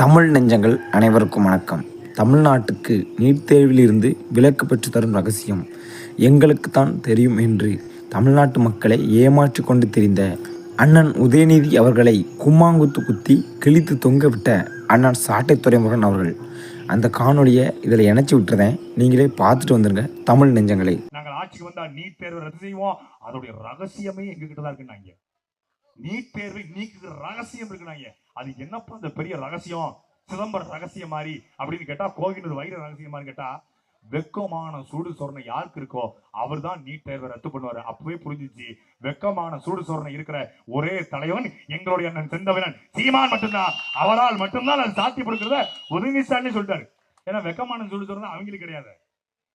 தமிழ் நெஞ்சங்கள் அனைவருக்கும் வணக்கம். தமிழ்நாட்டுக்கு நீட் தேர்விலிருந்து விலக்கு பெற்று தரும் ரகசியம் எங்களுக்கு தான் தெரியும் என்று தமிழ்நாட்டு மக்களை ஏமாற்றி கொண்டு தெரிந்த அண்ணன் உதயநிதி அவர்களை கும்மாங்குத்து குத்தி கிழித்து தொங்க விட்ட அண்ணன் சாட்டை துறைமுகன் அவர்கள். அந்த காணொளியை இதில் இணைச்சி விட்டுறேன் நீங்களே பார்த்துட்டு வந்துருங்க தமிழ் நெஞ்சங்களை. நாங்கள் ஆட்சிக்கு வந்தால் நீட் தேர்வு ரத்து செய்வோம். அதோடைய ரகசியமே எங்ககிட்ட தான் இருக்குன்னாங்க நீட் தேர்வை நீக்குகிற ரகசியம் இருக்குனாங்க. அது என்னப்பா அந்த பெரிய ரகசியம்? சிதம்பரம் ரகசியம் மாதிரி அப்படின்னு கேட்டா கோகினூர் வைர ரகசியம் மாதிரி கேட்டா வெக்கமான சூடு சொரணை யாருக்கு இருக்கோ அவர் தான் நீட் தேர்வை ரத்து பண்ணுவாரு. அப்பவே புரிஞ்சிச்சு. வெக்கமான சூடு சொரணை இருக்கிற ஒரே தலைவன் எங்களுடைய அண்ணன் செந்தவனன் சீமான் மட்டும்தான். அவரால் மட்டும்தான் அது சாத்தியப்படுகிறத உதவி ஸ்டாலின் சொல்லிட்டாரு. ஏன்னா வெக்கமான சூடு சொரணை அவங்களுக்கு கிடையாது.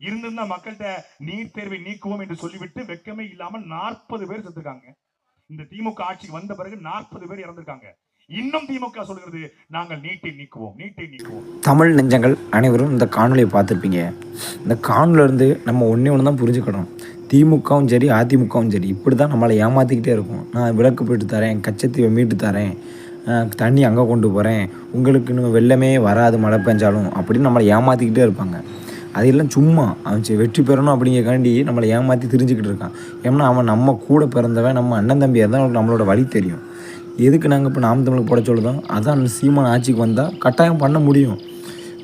இருந்திருந்தா மக்கள்கிட்ட நீட் தேர்வை நீக்குவோம் என்று சொல்லிவிட்டு வெக்கமே இல்லாமல் நாற்பது பேர் செத்துருக்காங்க. இந்த திமுக ஆட்சிக்கு வந்த பிறகு நாற்பது பேர் இறந்திருக்காங்க. இன்னும் திமுக சொல்கிறது நாங்கள் நீட்டை நீக்குவோம் நீட்டை நீக்குவோம். தமிழ் நெஞ்சங்கள் அனைவரும் இந்த காணொலியை பார்த்துருப்பீங்க. இந்த காணொலியில இருந்து நம்ம ஒன்றே ஒன்று தான் புரிஞ்சுக்கணும். திமுகவும் சரி அதிமுகவும் சரி இப்படி தான் நம்மளை ஏமாற்றிக்கிட்டே இருக்கும். நான் விளக்கு போயிட்டு தரேன் கச்சத்தீவை மீட்டு தரேன் தண்ணி அங்கே கொண்டு போகிறேன் உங்களுக்கு இன்னும் வெள்ளமே வராது மழை பெஞ்சாலும் அப்படின்னு நம்மளை ஏமாற்றிக்கிட்டே இருப்பாங்க. அதெல்லாம் சும்மா அவன் சரி வெற்றி பெறணும் அப்படிங்கிறக்காண்டி நம்மளை ஏமாற்றி தெரிஞ்சுக்கிட்டு இருக்கான். ஏன்னா அவன் நம்ம கூட பிறந்தவன் நம்ம அண்ணன் தம்பியாக தான் அவனுக்கு நம்மளோட வழி தெரியும். எதுக்கு நாங்கள் இப்போ நாம் தமிழுக்கு போட சொல்லுதோம் அதான் சீமான் ஆட்சிக்கு வந்தால் கட்டாயம் பண்ண முடியும்.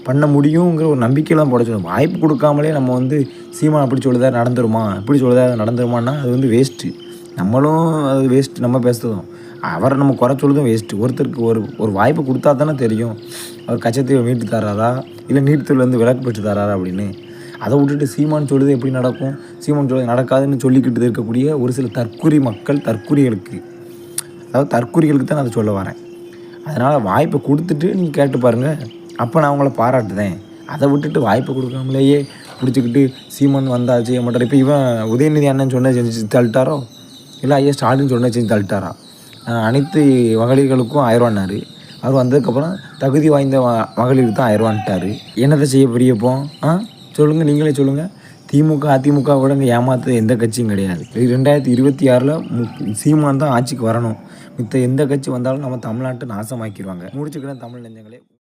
பண்ண முடியுங்கிற ஒரு நம்பிக்கையெல்லாம் போட சொல்லுவோம் வாய்ப்பு கொடுக்காமலே நம்ம வந்து சீமான் அப்படி சொல்லுதா நடந்துருமா? இப்படி சொல்லுதா அது நடந்துருமான்னா அது வந்து வேஸ்ட்டு நம்மளும் அது வேஸ்ட் நம்ம பேசுகிறதும் அவரை நம்ம குறை சொல்லுதும் வேஸ்ட்டு ஒருத்தருக்கு ஒரு ஒரு வாய்ப்பு கொடுத்தா தானே தெரியும். அவர் கச்சத்தீவை மீட்டு தராரா? இல்லை நீட்டுலேருந்து விளக்கு பெற்று தராரா அப்படின்னு? அதை விட்டுட்டு சீமான் சொல்லுது எப்படி நடக்கும்? சீமான் சொல்லுது நடக்காதுன்னு சொல்லிக்கிட்டு இருக்கக்கூடிய ஒரு சில தற்குறி மக்கள் தற்குறிகளுக்கு அதாவது தற்குறிகளுக்கு தான் அதை சொல்ல வரேன். அதனால் வாய்ப்பை கொடுத்துட்டு நீங்கள் கேட்டு பாருங்கள் அப்போ நான் அவங்கள பாராட்டுதேன் அதை விட்டுட்டு வாய்ப்பை கொடுக்காமலேயே பிடிச்சிக்கிட்டு சீமான் வந்தாச்சு செய்ய மாட்டார் இப்போ இவன் உதயநிதி அண்ணன் சொன்ன செஞ்சு தள்ளிட்டாரோ? இல்லை ஐயா ஸ்டாலின் சொன்ன செஞ்சு தள்ளிட்டாரா? அனைத்து மகளிர்களுக்கும் ஆயிரவான்னாரு. அவர் வந்ததுக்கப்புறம் தகுதி வாய்ந்த ம- மகளிருக்கு தான் ஆயிரவான்ட்டாரு. என்னத்தை செய்ய பெரியப்போ ஆ? சொல்லுங்கள் நீங்களே சொல்லுங்கள் திமுக அதிமுக விட இங்கே ஏமாத்த எந்த கட்சியும் கிடையாது. ரெண்டாயிரத்தி இருபத்தி ஆறில் சீமான் தான் ஆட்சிக்கு வரணும். மித்த எந்த கட்சி வந்தாலும் நம்ம தமிழ்நாட்டை நாசமாக்கிடுவாங்க முடிச்சுக்கிறேன் தமிழ் நெஞ்சங்களே.